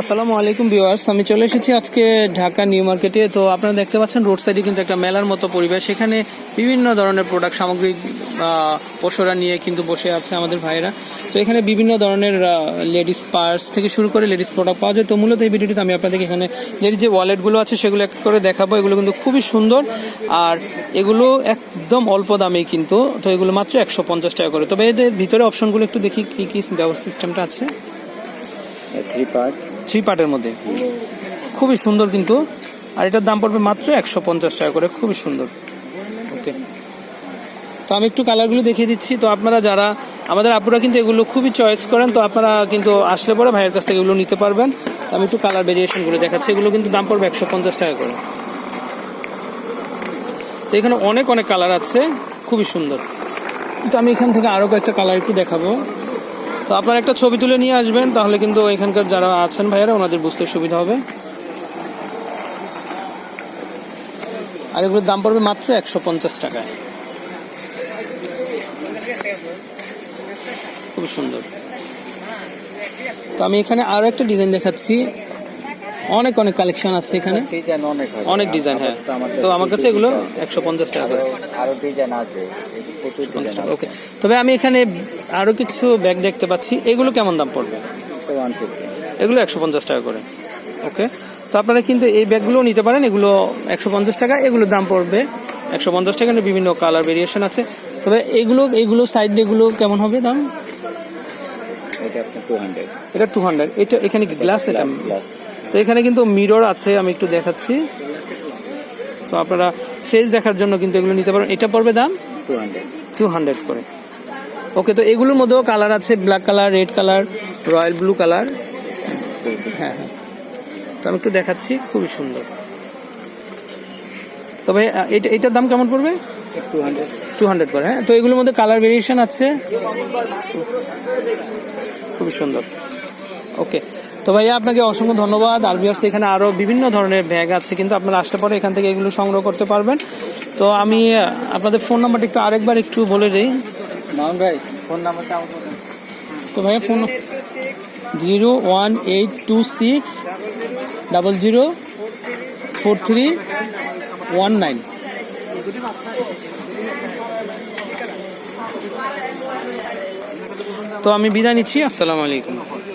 আসসালামু আলাইকুম ভিউয়ার্স আমি চলে এসেছি আজকে ঢাকা নিউ মার্কেটে। তো আপনারা দেখতে পাচ্ছেন রোড সাইডে কিন্তু একটা মেলার মতো পরিবেশ। সেখানে বিভিন্ন ধরনের প্রোডাক্ট সামগ্রিক আহ, পশুরা নিয়ে কিন্তু বসে আছে আমাদের ভাইয়েরা। তো এখানে বিভিন্ন ধরনের লেডিস পার্স থেকে শুরু করে লেডিস প্রোডাক্ট পাওয়া যায়। তো মূলত এই ভিডিওটিতে আমি আপনাদেরকে এখানে লেডিস যে ওয়ালেটগুলো আছে সেগুলো এক করে দেখাবো। এগুলো কিন্তু খুবই সুন্দর। আর এগুলো একদম অল্প দামেই কিন্তু। তো এগুলো মাত্র একশো পঞ্চাশ টাকা করে। তবে এদের ভিতরে অপশনগুলো একটু দেখি কী কী ব্যবস্থা সিস্টেমটা আছে। থ্রি পার্ট থ্রি পার্টের মধ্যে। খুবই সুন্দর কিন্তু। আর এটার দাম পড়বে মাত্র একশো পঞ্চাশ টাকা করে। খুবই সুন্দর। ওকে তো আমি একটু কালারগুলো দেখিয়ে দিচ্ছি। তো আপনারা যারা, আমাদের আপুরা কিন্তু এগুলো খুবই চয়েস করেন, তো আপনারা কিন্তু আসলে পরে ভাইয়ের কাছ থেকে এগুলো নিতে পারবেন। তো আমি একটু কালার ভেরিয়েশনগুলো দেখাচ্ছি। এগুলো কিন্তু দাম পড়বে একশো পঞ্চাশ টাকা করে। তো এখানে অনেক অনেক কালার আছে। খুবই সুন্দর। তো আমি এখান থেকে আরও কয়েকটা কালার একটু দেখাবো। তো আপনারা একটা ছবি তুলে নিয়ে আসবেন, তাহলে কিন্তু এখানকার যারা আছেন ভাইয়ারা, ওনাদের বুঝতে সুবিধা হবে। আর এগুলোর দাম পড়বে মাত্র একশো পঞ্চাশ টাকায়। খুব সুন্দর। তো আমি এখানে আরও একটা ডিজাইন দেখাচ্ছি। অনেক অনেক কালেকশন আছে এখানে। ডিজাইন অনেক অনেক ডিজাইন হ্যাঁ। তো আমার কাছে এগুলো একশো পঞ্চাশ টাকা করে। আরও ডিজাইন আছে। ওকে। তবে আমি এখানে আরও কিছু ব্যাগ দেখতে পাচ্ছি। এগুলো কেমন দাম পড়বে? এগুলো একশো পঞ্চাশ টাকা করে। ওকে। তো আপনারা কিন্তু এই ব্যাগগুলোও নিতে পারেন। এগুলো একশো পঞ্চাশ টাকা। এগুলোর দাম পড়বে একশো পঞ্চাশ টাকা। বিভিন্ন কালার ভেরিয়েশন আছে। তবে এগুলো এগুলো সাইড এগুলো কেমন হবে দাম? এটা টু হান্ড্রেড এটা টু হান্ড্রেড এটা এখানে গ্লাস এটা গ্লাস তো এখানে কিন্তু মিরর আছে, আমি একটু দেখাচ্ছি। তো আপনারা ফেস দেখার জন্য কিন্তু এগুলো নিতে পারেন। এটা পড়বে দাম? টু হান্ড্রেড করে। ওকে তো এগুলোর মধ্যেও কালার আছে black colour red colour royal blue colour হ্যাঁ হ্যাঁ। তো আমি একটু দেখাচ্ছি, খুবই সুন্দর। তবে এটা, এটার দাম কেমন পড়বে? টু হান্ড্রেড করে হ্যাঁ। তো এগুলোর মধ্যে কালার ভেরিয়েশন আছে। খুবই সুন্দর। ওকে তো ভাইয়া আপনাকে অসংখ্য ধন্যবাদ। আর বিয়ার্স এখানে আরও বিভিন্ন ধরনের ব্যাগ আছে কিন্তু আপনারা আসলে পরে এখান থেকে এগুলো সংগ্রহ করতে পারবেন। তো আমি আপনাদের ফোন নাম্বারটা একটু আরেকবার একটু বলে দিই। ভাই ফোন নাম্বারটা তো ভাইয়া phone zero one eight two six double zero four three one nine তো আমি বিদায় নিচ্ছি আসসালামু আলাইকুম।